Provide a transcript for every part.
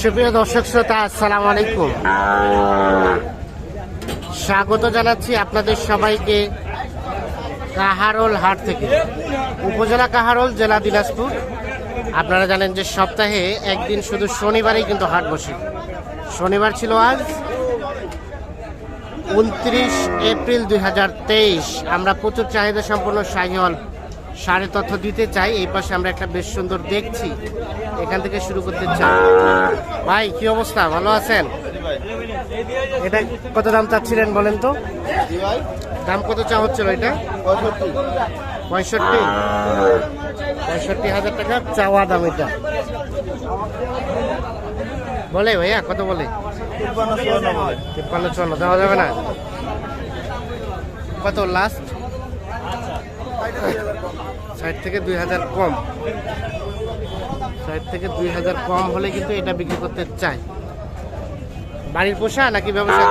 সুপ্রিয় দর্শক শ্রোতা, আসসালামু আলাইকুম। স্বাগত জানাচ্ছি আপনাদের সবাইকে কাহারোল হাট থেকে। উপজেলা কাহারোল, জেলা দিনাজপুর। আপনারা জানেন যে সপ্তাহে একদিন শুধু শনিবারেই কিন্তু হাট বসে। শনিবার ছিল আজ উনত্রিশ এপ্রিল দুই হাজার তেইশ। আমরা প্রচুর চাহিদা সম্পন্ন শাহিওয়াল সাড়ে তথ্য দিতে চাই। এই পাশে আমরা একটা বেশ সুন্দর দেখছি। এখান থেকে শুরু করতে চাই। ভাই, কি অবস্থা? ভালো আছেন? এটা কত দাম চাচ্ছিলেন বলেন তো? দাম কত চা হচ্ছিল এটা? পঁয়ষট্টি। পঁয়ষট্টি হাজার টাকা চাওয়া দাম এটা। বলে ভাইয়া, কত বলে? তিপ্পান্ন চুয়ান্ন দেওয়া যাবে না? কত লাস্ট ষাট থেকে দুই হাজার কম। ষাট থেকে দুই হাজার কম হলে কিন্তু এটা বিক্রি করতে চাই বাড়ির পোষা নাকি ব্যবসা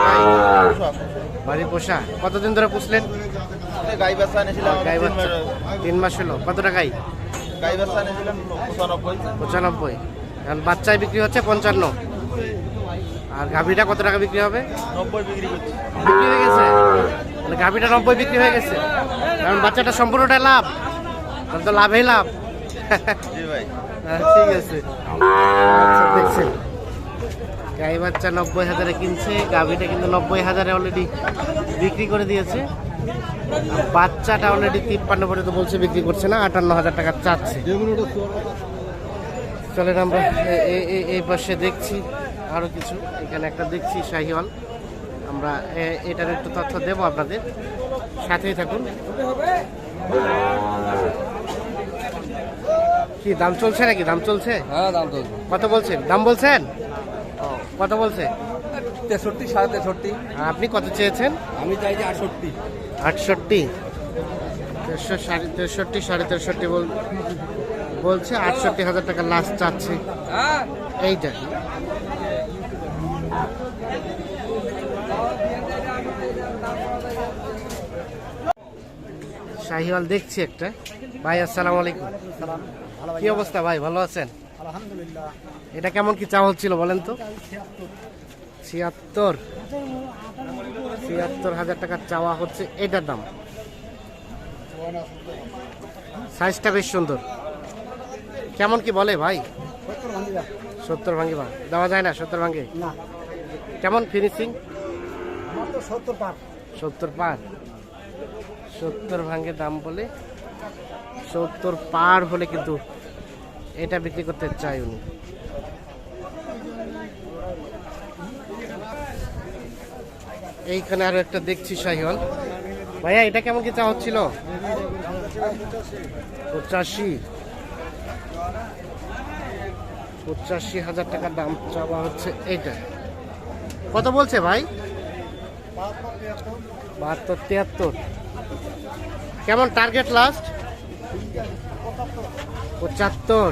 বাড়ির পোষা। কতদিন ধরে পুষলেন? গাই বাচ্চা গাই বাচ্চা। তিন মাস হলো। কত টাকাই গাই? বাচ্চা পঁচানব্বই। এখন বাচ্চায় বিক্রি হচ্ছে পঞ্চান্ন। আর গাভীটা কত টাকা বিক্রি হবে? নব্বই বিক্রি বিক্রি হয়ে গেছে? মানে গাভীটা নব্বই বিক্রি হয়ে গেছে। কারণ বাচ্চাটা সম্পূর্ণটা লাভ। তো লাভ। হ্যাঁ, ঠিক আছে। আচ্ছা দেখছেন। গাই বাচ্চা নব্বই হাজারে কিনছে গাভীটা কিন্তু নব্বই হাজারে অলরেডি বিক্রি করে দিয়েছে। বাচ্চাটা অলরেডি তিপ্পান্ন পর্যন্ত বলছে বিক্রি করছে না আটান্ন হাজার টাকা চাচ্ছে। চলেন আমরা এই পাশে দেখছি আরও কিছু। এখানে একটা দেখছি শাহিওয়াল। আমরা এটার একটু তথ্য দেবো আপনাদের। সাথেই থাকুন। কি দাম চলছে নাকি? দাম চলছে? হ্যাঁ দাম তো কত বলছেন? দাম বলছেন? কত বলছে? তেষট্টি সাড়ে তেষট্টি। আপনি কত চেয়েছেন? আমি চাই যে আটষট্টি। আটষট্টি। তেরশো সাড়ে তেষট্টি সাড়ে তেষট্টি বল বলছে আটষট্টি হাজার টাকা লাস্ট চাচ্ছে। হ্যাঁ। এইটা। শাহিওয়াল দেখছি একটা। ভাই আসসালামু আলাইকুম। কি অবস্থা ভাই ভালো আছেন? আলহামদুলিল্লাহ। এটা কেমন কি চাওয়া হচ্ছিল বলেন তো? ছিয়াত্তর। ছিয়াত্তর হাজার টাকা চাওয়া হচ্ছে এটার দাম। সাইজটা বেশ সুন্দর। কেমন কি বলে ভাই? সত্তর ভাঙ্গি বা দেওয়া যায় না সত্তর ভাঙ্গি? না। কেমন ফিনিশিং আমার তো সত্তর পার। সত্তর পার। সত্তর ভাঙ্গে দাম বলে সত্তর পার হলে কিন্তু এটা বিক্রি করতে চাই উনি। এইখানে আরও একটা দেখছি, শাহিওয়াল। ভাইয়া, এটা কেমন কি চা হচ্ছিল? পঁচাশি। পঁচাশি হাজার টাকার দাম চাওয়া হচ্ছে এইটা। কত বলছে ভাই? বাহাত্তর, তিয়াত্তর। কেমন টার্গেট লাস্ট পঁচাত্তর।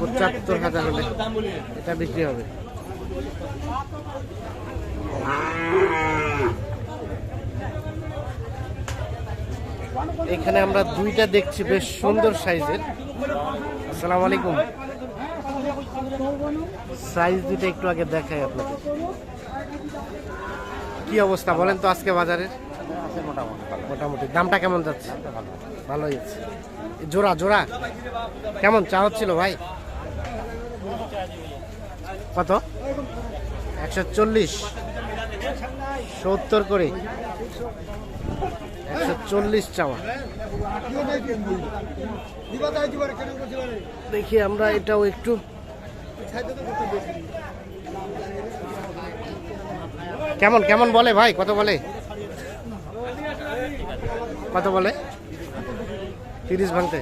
পঁচাত্তর হাজার হলে এটা বিক্রি হবে। এখানে আমরা দুইটা দেখছি, বেশ সুন্দর সাইজের। আসসালামু আলাইকুম। সাইজ দুইটা একটু আগে দেখাই আপনাদের। কি অবস্থা বলেন তো আজকে বাজারের? মোটামুটি দামটা কেমন যাচ্ছে? ভালোই যাচ্ছে। জোড়া জোড়া। কেমন? চা হচ্ছিল ভাই? কত? একশো চল্লিশ। সত্তর করে। একশো চল্লিশ চাওয়া। দেখি আমরা এটাও একটু। কেমন কেমন বলে ভাই? কত বলে? কত বলে? তিরিশ ভাঙতে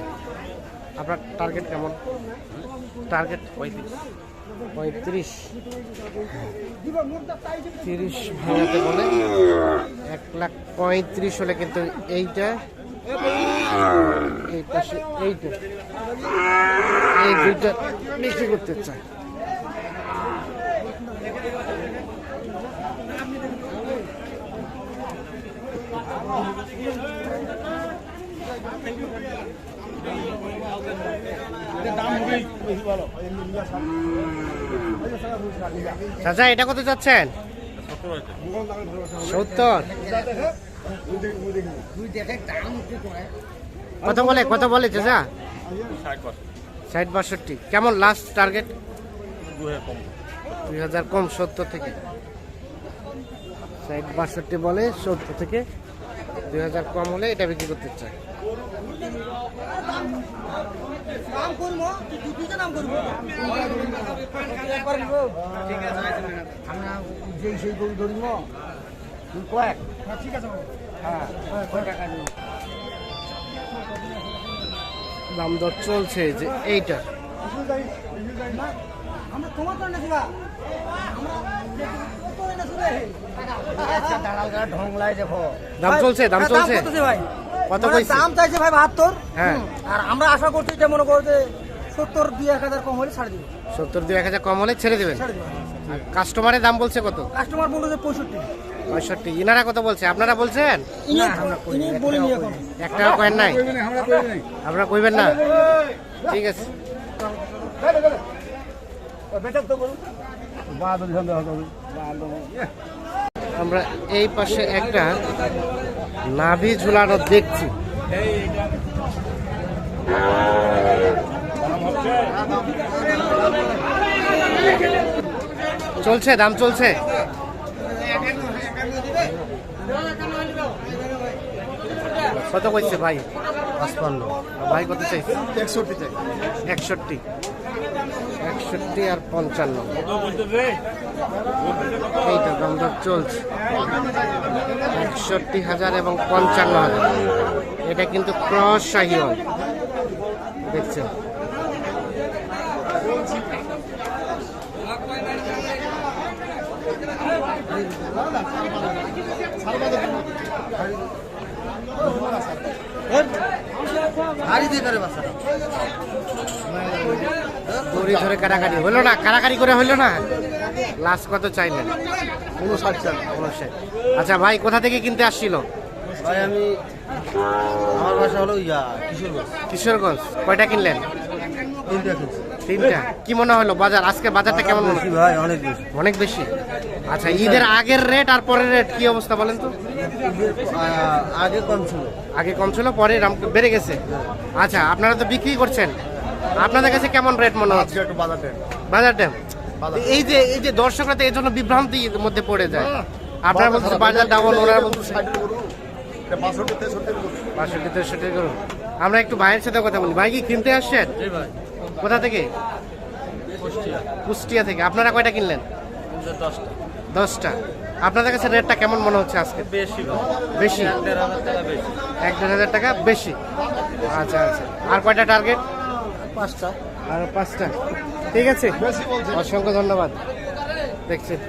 আপনার টার্গেট কেমন? টার্গেট পঁয়ত্রিশ। পঁয়ত্রিশ তিরিশ ভাঙাতে বলে, এক লাখ পঁয়ত্রিশ হলে কিন্তু এইটা, এই পাশে এইটা। এই দুইটা বিক্রি করতে চাই চাচা, এটা কত যাচ্ছেন সত্তর। কত বলে কত বলে চাচা? ষাট বাষট্টি। কেমন লাস্ট টার্গেট দুই হাজার কম, সত্তর থেকে। ষাট বাষট্টি বলে, সত্তর থেকে। দুই হাজার কম হলে এটা বিক্রি করতে চায়। আমরা যেই সেই গরু ধরিব কয়েক। ঠিক আছে হ্যাঁ কয় টাকা দিন দাম দর চলছে যে এইটা। আমরা তোমার তো নাকি বা ঢংলাই দেখো। দাম চলছে দাম হ্যাঁ, চলছে। ভাই? কত মানে কইছে? দাম চাইছে ভাই বাহাত্তর। হ্যাঁ। আর আমরা আশা করছি যে মনে করো যে সত্তর দুই এক হাজার কম হলে ছাড়ে দিব। সত্তর দুই এক হাজার কম হলে ছেড়ে দেবেন? ছাড়ে দিব। কাস্টমারের দাম বলছে কত? কাস্টমার বলল যে পঁয়ষট্টি। পঁয়ষট্টি। ইনারা কত বলছে? আপনারা বলছেন? ইনি বলিনি এখন এক টাকা কয়েন নাই? আপনারা কইবেন না? ঠিক আছে। আমরা এই পাশে একটা নাভি ঝুলানো দেখছি। চলছে দাম চলছে। কত কইছে ভাই? পাঁচপান্ন। ভাই কত চাইছে? একষট্টি একষট্টি। একষট্টি আর পঞ্চান্ন। এইটা দাম দর চলছে। একষট্টি হাজার এবং পঞ্চান্ন হাজার। এটা কিন্তু ক্রস শাহিওয়াল। দেখছেন দড়ি ধরে কারাকারি হলো না কারাকারি করে হইল না? লাস্ট কত চাইলেন? উনষাট চাল উনষাট। আচ্ছা ভাই কোথা থেকে কিনতে আসছিল? ভাই আমি আমার বাসা হলো ইয়া কিশোরগঞ্জ। কিশোরগঞ্জ। কয়টা কিনলেন? তিনটা তিনটা। কি মনে হলো বাজার আজকে বাজারটা কেমন বেশি ভাই অনেক বেশি। অনেক বেশি? আচ্ছা ঈদের আগের রেট আর পরের রেট কি অবস্থা বলেন তো? আগে কম ছিল। আগে কম ছিল পরে বেড়ে গেছে। আচ্ছা আপনারা তো বিক্রি করছেন। আপনাদের কাছে কেমন রেট মনে হচ্ছে? একটু বাজার ড্যাম বাজার দাম এই যে এই যে দর্শকরা তো এই জন্য বিভ্রান্তির মধ্যে পড়ে যায়। আপনারা বলছেন বাজার ডাবল ওনারা বলছে বাষট্টি তেষট্টি করুন। আমরা একটু ভাইয়ের সাথে কথা বলি। ভাই কি কিনতে আসছেন? কোথা থেকে? কুষ্টিয়া। থেকে। আপনারা কয়টা কিনলেন? দশটা। আপনাদের কাছে রেটটা কেমন মনে হচ্ছে আজকে? বেশি বেশি? এক দেড় হাজার টাকা বেশি। আচ্ছা আচ্ছা। আর কয়টা টার্গেট পাঁচটা। আর পাঁচটা। ঠিক আছে? অসংখ্য ধন্যবাদ। দেখছেন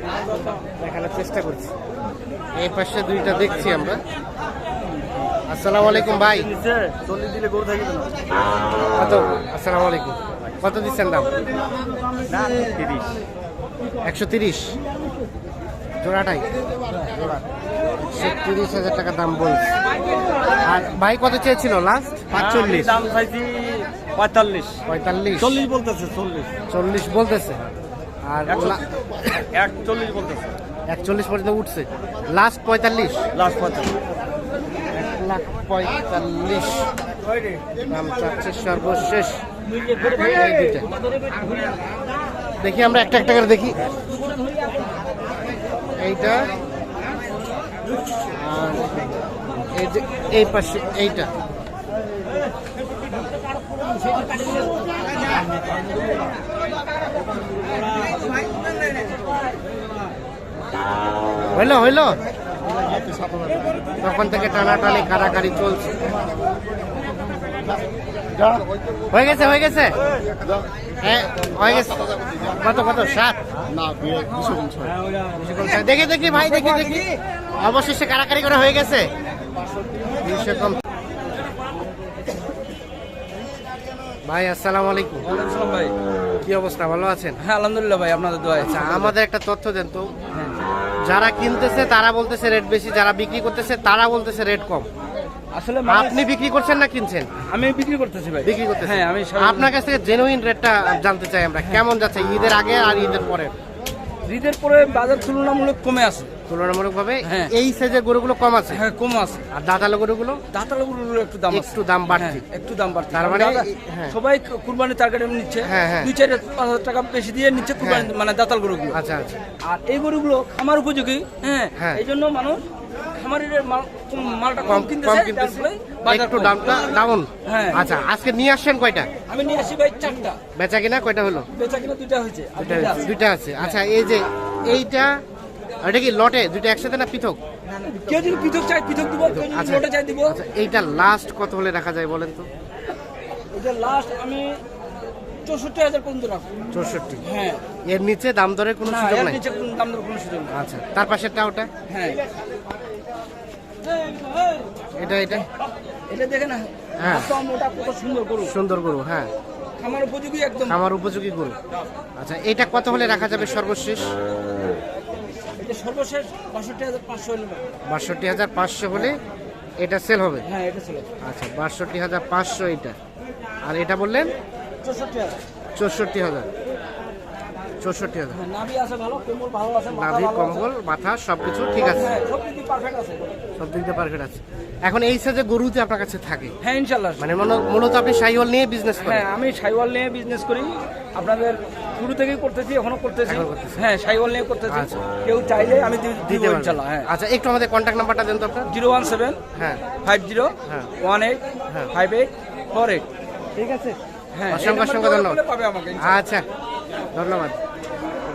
দেখানোর চেষ্টা করছি। এই পাশে দুইটা দেখছি আমরা। আসসালামু আলাইকুম ভাই। চল্লিশ দিলে গরু থাকবে কত? আসসালামু আলাইকুম। কত দিচ্ছেন দাম? তিরিশ একশো তিরিশ। জোড়াটাই? একশো তিরিশ হাজার টাকা দাম বলছে। আর ভাই কত চেয়েছিল? লাস্ট? পাঁচচল্লিশ। দাম চাইছি পঁয়তাল্লিশ। পঁয়তাল্লিশ। চল্লিশ বলতেছে চল্লিশ। চল্লিশ বলতেছে। আর লা- এক চল্লিশ বলতেছে। একচল্লিশ পর্যন্ত উঠছে। লাস্ট পঁয়তাল্লিশ। লাস্ট পঁয়তাল্লিশ। এক লাখ পঁয়তাল্লিশ। দাম চাচ্ছে সর্বশেষ। দেখি আমরা একটা একটা করে দেখি। এইটা। আর এই যে এই পাশে এইটা। হইল হইল। তখন থেকে টানাটানি কারাকারি চলছে। হয়ে গেছে হয়ে গেছে? হ্যাঁ হয়ে গেছে। কত কত? সাত? দেখি দেখি ভাই দেখি দেখি। অবশেষে কারাকারি করে হয়ে গেছে দুইশো কম ভাই আসসালামু আলাইকুম। ভাই। কি অবস্থা ভালো আছেন? হ্যাঁ আলহামদুলিল্লাহ ভাই আপনাদের দোয়া আচ্ছা আমাদের একটা তথ্য দেন তো। যারা কিনতেছে তারা বলতেছে রেট বেশি যারা বিক্রি করতেছে তারা বলতেছে রেট কম। আসলে আপনি বিক্রি করছেন না কিনছেন? আমি বিক্রি করতেছি ভাই। বিক্রি করতেছেন? হ্যাঁ আমি আপনার কাছ থেকে জেনুইন রেটটা জানতে চাই আমরা। কেমন যাচ্ছে ঈদের আগে আর ঈদের পরে? ঈদের পরে বাজার তুলনামূলক কমে আছে। তুলনামূলক ভাবে হ্যাঁ। এই সাইজের গরুগুলো কম আছে হ্যাঁ কম আছে আর দাঁতালো গরুগুলো দাঁতালো গরুর একটু দাম একটু দাম বাড়তি। হ্যাঁ, একটু দাম বাড়তি তার মানে হ্যাঁ। সবাই কুরবানি টার্গেট নিচ্ছে। দুই চার পাঁচ হাজার টাকা বেশি দিয়ে নিচ্ছে কুরবানি। মানে দাতাল গরুগুলো আচ্ছা আচ্ছা আর এই গরুগুলো খামার উপযোগী হ্যাঁ। এই জন্য মানুষ মাল মালটা কম কিনতেছে একটু দামটা ডাউন হ্যাঁ। আচ্ছা আজকে নিয়ে আসছেন কয়টা আমি নিয়ে আসি ভাই চারটা বেচা কিনা কয়টা হলো বেচা কিনা দুইটা হয়েছে আর দুইটা দুইটা আছে, আছে। দুইটা আছে আচ্ছা এই যে এইটা এটা কি লটে? দুইটা একসাথে না পৃথক? কেউ যদি পৃথক চাই পৃথক দিব কেউ আচ্ছা। লোটে চাই দিব। আচ্ছা এইটা লাস্ট কত হলে রাখা যায় বলেন তো? এটা লাস্ট আমি চৌষট্টি হাজার পর্যন্ত রাখব। চৌষট্টি? হ্যাঁ। এর নিচে দাম দরের কোনো সুযোগ নাই? নিচে দাম দর কোনো সুযোগ আচ্ছা তার পাশেরটা ওটা? হ্যাঁ। এটা এটা? এটা দেখে না হ্যাঁ। কত সুন্দর গরু। সুন্দর গরু হ্যাঁ। খামার উপযোগী একদম। আমার উপযোগী গরু। আচ্ছা এটা কত হলে রাখা যাবে সর্বশেষ? সর্বশেষ বাষট্টি হাজার পাঁচশো হলো না। বাষট্টি হাজার পাঁচশো হলে এটা সেল হবে? হ্যাঁ এটা ছিল আচ্ছা বাষট্টি হাজার পাঁচশো এটা। আর এটা বললেন? চৌষট্টি হাজার। চৌষট্টি হাজার। চৌষট্টি হাজার। হ্যাঁ নাভি। কম্বল মাথা ঠিক আছে। সব আছে। সব দিক দিয়ে পারফেক্ট আছে। এখন এই সাইজে গরুতে আপনার কাছে থাকে হ্যাঁ ইনশাল্লাহ। মানে মূল- মূলত আপনি নিয়ে বিজনেস করেন। হ্যাঁ আমি সাইওয়াল নিয়ে বিজনেস করি। আপনাদের শুরু থেকেই করতেছি এখনও করতেছি। হ্যাঁ সাইওয়াল নিয়ে করতেছি। আচ্ছা। কেউ চাইলে আমি দিতে ইনশাল্লাহ হ্যাঁ। আচ্ছা একটু আমাদের কন্ট্যাক্ট নাম্বারটা দেন তো আপনার। জিরো ওয়ান সেভেন হ্যাঁ। ফাইভ জিরো হ্যাঁ। ওয়ান এইট হ্যাঁ। Five eight four eight. ঠিক আছে। হ্যাঁ অসংখ্য অসংখ্য ধন্যবাদ। আচ্ছা ধন্যবাদ।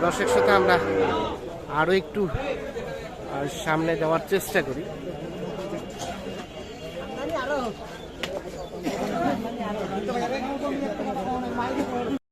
দর্শক সাথে আমরা আরও একটু সামনে যাওয়ার চেষ্টা করি।